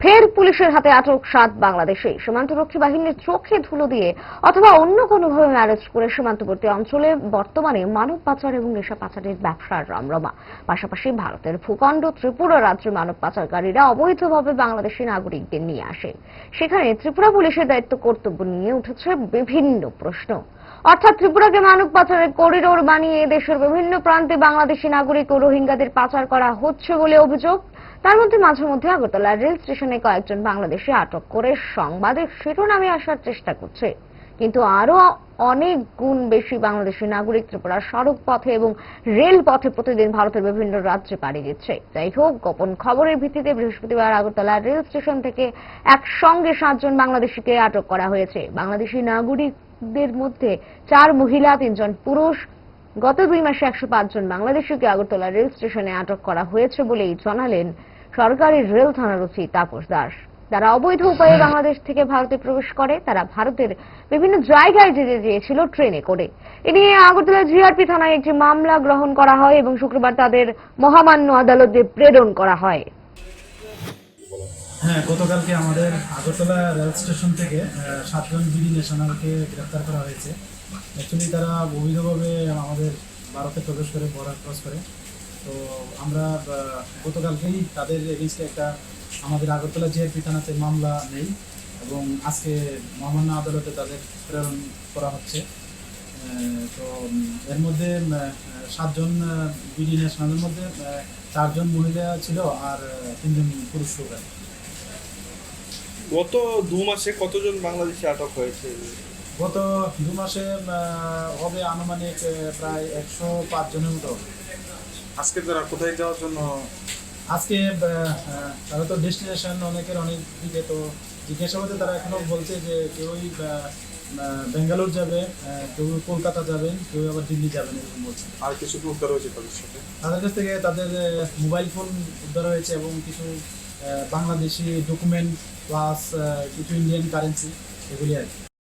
ফের পুলিশের হাতে আটক সাত বাংলাদেশি। সীমান্তরক্ষী বাহিনীর চোখে ধুলো দিয়ে অথবা অন্য কোনোভাবে ম্যারেজ করে সীমান্তবর্তী অঞ্চলে বর্তমানে মানব পাচার এবং নেশা পাচারের ব্যবসার রমরমা। পাশাপাশি ভারতের ভূখণ্ড ত্রিপুরা রাজ্যে মানব পাচারকারীরা অবৈধভাবে বাংলাদেশি নাগরিকদের নিয়ে আসে। সেখানে ত্রিপুরা পুলিশের দায়িত্ব কর্তব্য নিয়ে উঠেছে বিভিন্ন প্রশ্ন। অর্থাৎ ত্রিপুরাকে মানব পাচারের করিডোর বানিয়ে দেশের বিভিন্ন প্রান্তে বাংলাদেশি নাগরিক ও রোহিঙ্গাদের পাচার করা হচ্ছে বলে অভিযোগ। তার মধ্যে মাঝে মধ্যে আগরতলা রেল স্টেশনে কয়েকজন বাংলাদেশি আটক করে সংবাদের শিরোনামে আসার চেষ্টা করছে। কিন্তু আরও অনেক গুণ বেশি বাংলাদেশি নাগরিক ত্রিপুরার সড়ক পথে এবং রেল পথে প্রতিদিন ভারতের বিভিন্ন রাজ্যে পাড়ি দিচ্ছে। যাই হোক, গোপন খবরের ভিত্তিতে বৃহস্পতিবার আগরতলা রেল স্টেশন থেকে একসঙ্গে সাতজন বাংলাদেশিকে আটক করা হয়েছে। বাংলাদেশি নাগরিকদের মধ্যে চার মহিলা, তিনজন পুরুষ গত দুই মাসে একশো পাঁচ জন বাংলাদেশিকে আগরতলা রেল স্টেশনে আটক করা হয়েছে বলেই জানালেন সরকারি রেল থানার ওসি তাপস দাস। যারা অবৈধ উপায়ে বাংলাদেশ থেকে ভারতে প্রবেশ করে। তারা ভারতের বিভিন্ন জায়গায় যেতে চেয়েছিল ট্রেনে করে। এ নিয়ে আগরতলা জিআরপি থানায় একটি মামলা গ্রহণ করা হয় এবং শুক্রবার তাদের মহামান্য আদালতে প্রেরণ করা হয়। হ্যাঁ গতকালকে আমাদের আগরতলা রেল স্টেশন থেকে সাতজন বিডি ন্যাশনালকে গ্রেপ্তার করা হয়েছে। অ্যাকচুয়ালি তারা অবৈধভাবে আমাদের ভারতে প্রবেশ করে, বর্ডার ক্রস করে। তো আমরা গতকালকেই তাদের এগেনস্টে একটা আমাদের আগরতলা জিআরপি থানাতে মামলা নেই এবং আজকে মহামান্য আদালতে তাদের প্রেরণ করা হচ্ছে। তো এর মধ্যে সাতজন বিডি ন্যাশনালের মধ্যে চারজন মহিলা ছিল আর তিনজন পুরুষ কি। গত দু মাসে কতজন বাংলাদেশি আটক হয়েছে? গত দু মাসে হবে আনুমানিক প্রায় একশো পাঁচ জনের মতো আজকে তারা কোথায় যাওয়ার জন্য? আজকে তারা তো ডেস্টিনেশন অনেকের অনেক দিকে তো জিজ্ঞাসাবাদে তারা এখনও বলছে যে কেউই বেঙ্গালোর যাবে কেউ কলকাতা যাবেন কেউ আবার দিল্লি যাবেন এরকম বলছে। আর কিছু উদ্ধার হয়েছে তাদের সাথে? তাদের কাছ থেকে তাদের মোবাইল ফোন উদ্ধার হয়েছে এবং কিছু বাংলাদেশি ডকুমেন্ট প্লাস কিছু ইন্ডিয়ান কারেন্সি এগুলি আর কি।